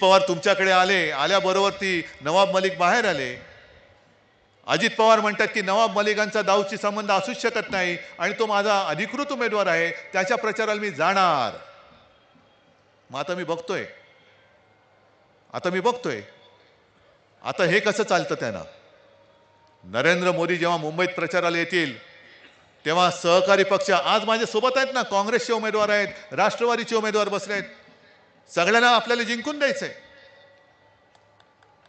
पवार तुमच्याकडे आले आल्याबरोबर ती नवाब मलिक बाहेर आले. अजित पवार म्हणतात की नवाब मलिकांचा दाऊची संबंध असूच शकत नाही आणि तो माझा अधिकृत उमेदवार आहे त्याच्या प्रचाराला मी जाणार. मग आता मी बघतोय. आता मी बघतोय. आता हे कसं चालतं त्यांना? नरेंद्र मोदी जेव्हा मुंबईत प्रचाराला येतील तेव्हा सहकारी पक्ष आज माझ्या सोबत आहेत ना काँग्रेसचे उमेदवार आहेत राष्ट्रवादीचे उमेदवार बसले आहेत सगळ्यांना आपल्याला जिंकून द्यायचंय.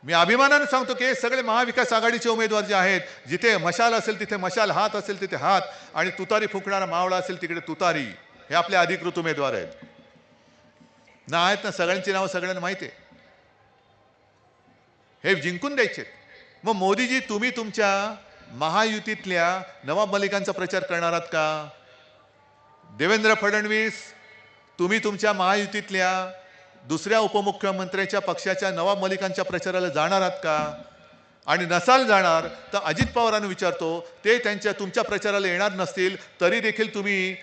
मी अभिमानाने सांगतो की हे सगळे महाविकास आघाडीचे उमेदवार जे आहेत जिथे मशाल असेल तिथे मशाल हात असेल तिथे हात. आणि तुतारी फुकणारा मावळा असेल तिकडे तुतारी. हे आपले अधिकृत उमेदवार आहेत. ना आहेत ना सगळ्यांची नावं सगळ्यांना माहिती आहे. हे जिंकून द्यायचे मग मोदीजी तुम्ही तुमच्या महायुतीतल्या नवाब मलिकांचा प्रचार करणार आहात का? देवेंद्र फडणवीस तुम्ही तुमच्या महायुतीतल्या दुसऱ्या उपमुख्यमंत्र्याच्या पक्षाच्या नवाब मलिकांच्या प्रचाराला जाणार आहात का? आणि नसाल जाणार तर अजित पवारांना विचारतो ते त्यांच्या तुमच्या प्रचाराला येणार नसतील तरी देखील तुम्ही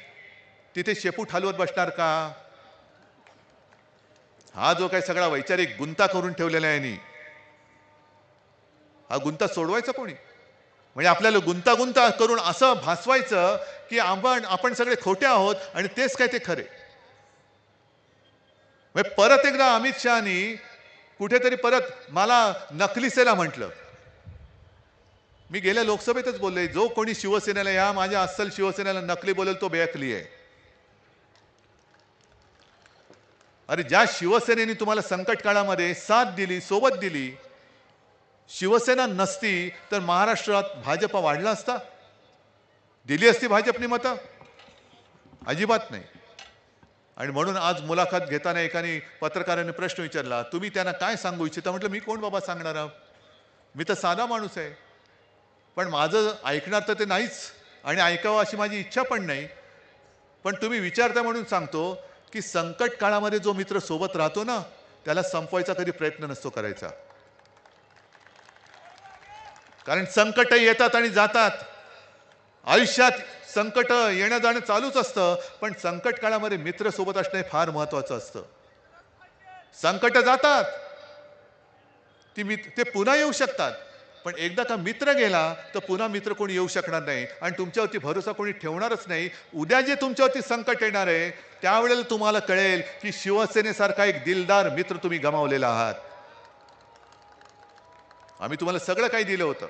तिथे शेपूट हलवत बसणार का? हा जो काही सगळा वैचारिक गुंता करून ठेवलेला आहे यांनी हा गुंता सोडवायचा कोणी? म्हणजे आपल्याला गुंतागुंता करून असं भासवायचं की आपण आपण सगळे खोटे आहोत आणि तेच काय ते खरे? म्हणजे परत एकदा अमित शहानी कुठेतरी परत मला नकलीसेला म्हटलं. मी गेल्या लोकसभेतच बोलले जो कोणी शिवसेनेला या माझ्या अस्सल शिवसेनेला नकली बोलेल तो बेअकली आहे. अरे ज्या शिवसेनेने तुम्हाला संकट काळामध्ये साथ दिली सोबत दिली शिवसेना नसती तर महाराष्ट्रात भाजप वाढला असता? दिली असती भाजपनी मतं? अजिबात नाही. आणि म्हणून आज मुलाखत घेताना एकाने पत्रकाराने प्रश्न विचारला तुम्ही त्यांना काय सांगू इच्छिता? म्हटलं मी कोण बाबा सांगणार आहोत? मी तर साधा माणूस आहे. पण माझं ऐकणार तर ते नाहीच आणि ऐकावं अशी माझी इच्छा पण नाही. पण तुम्ही विचारता म्हणून सांगतो की संकट काळामध्ये जो मित्र सोबत राहतो ना त्याला संपवायचा कधी प्रयत्न नसतो करायचा. कारण संकट येतात आणि जातात. आयुष्यात संकट येणं जाणं चालूच असतं पण संकट काळामध्ये मित्र सोबत असणं हे फार महत्वाचं असतं. संकट जातात. ती मित ते पुन्हा येऊ शकतात. पण एकदा का मित्र गेला तर पुन्हा मित्र कोणी येऊ शकणार नाही. आणि तुमच्यावरती भरोसा कोणी ठेवणारच नाही. उद्या जे तुमच्यावरती संकट येणार आहे त्यावेळेला तुम्हाला कळेल की शिवसेनेसारखा एक दिलदार मित्र तुम्ही गमावलेला आहात. आम्ही तुम्हाला सगळं काही दिलं होतं.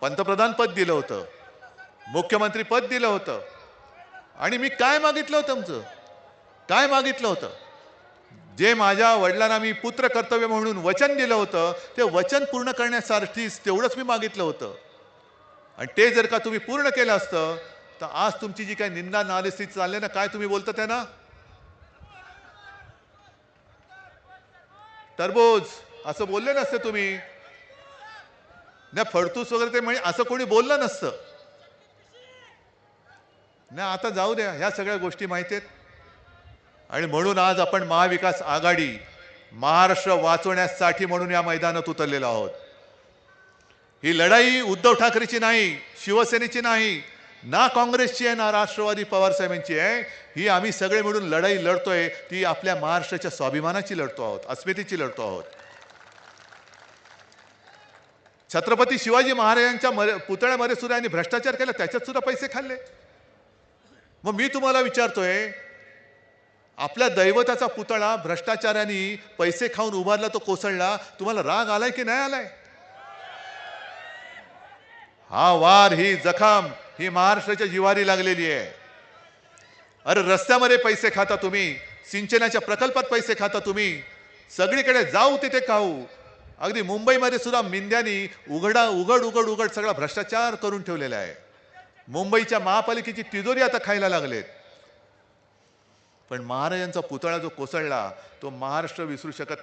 पंतप्रधान पद दिलं होतं. मुख्यमंत्री पद दिलं होतं. आणि मी काय मागितलं होतं तुमचं काय मागितलं होतं? जे माझ्या वडिलांना मी पुत्र कर्तव्य म्हणून वचन दिलं होतं ते वचन पूर्ण करण्यासाठीच तेवढंच मी मागितलं होतं. आणि ते जर का तुम्ही पूर्ण केलं असतं तर आज तुमची जी काही निंदा नालिस्थित चालले ना काय तुम्ही बोलता त्यांना? तरबोज असं बोलले नसते तुम्ही. ना फडतूस वगैरे ते म्हणजे असं कोणी बोललं नसतं. नाही आता जाऊ द्या ह्या सगळ्या गोष्टी माहिती आहेत. आणि म्हणून आज आपण महाविकास आघाडी महाराष्ट्र वाचवण्यासाठी म्हणून या मैदानात उतरलेलो आहोत. ही लढाई उद्धव ठाकरेची नाही शिवसेनेची नाही ना काँग्रेसची आहे ना राष्ट्रवादी पवारसाहेबांची आहे. ही आम्ही सगळे मिळून लढाई लढतोय ती आपल्या महाराष्ट्राच्या स्वाभिमानाची लढतो आहोत अस्मितेची लढतो आहोत. छत्रपती शिवाजी महाराजांच्या मर पुतळ्यामध्ये सुद्धा यांनी भ्रष्टाचार केला त्याच्यात सुद्धा पैसे खाल्ले. मग मी तुम्हाला विचारतोय आपल्या दैवताचा पुतळा भ्रष्टाचाराने पैसे खाऊन उभारला तो कोसळला तुम्हाला राग आलाय की नाही आलाय? हा वार ही जखम ही महाराष्ट्राच्या जिवारी लागलेली आहे. अरे रस्त्यामध्ये पैसे खाता तुम्ही सिंचनाच्या प्रकल्पात पैसे खाता तुम्ही सगळीकडे जाऊ तिथे खाऊ. अगदी मुंबईमध्ये सुद्धा मिंद्यानी उघडा उघड उघड उघड सगळा भ्रष्टाचार करून ठेवलेला आहे. मुंबईच्या महापालिकेची तिजोरी आता खायला लागलेत. पण महाराजांचा पुतळा जो कोसळला तो महाराष्ट्र विसरू शकत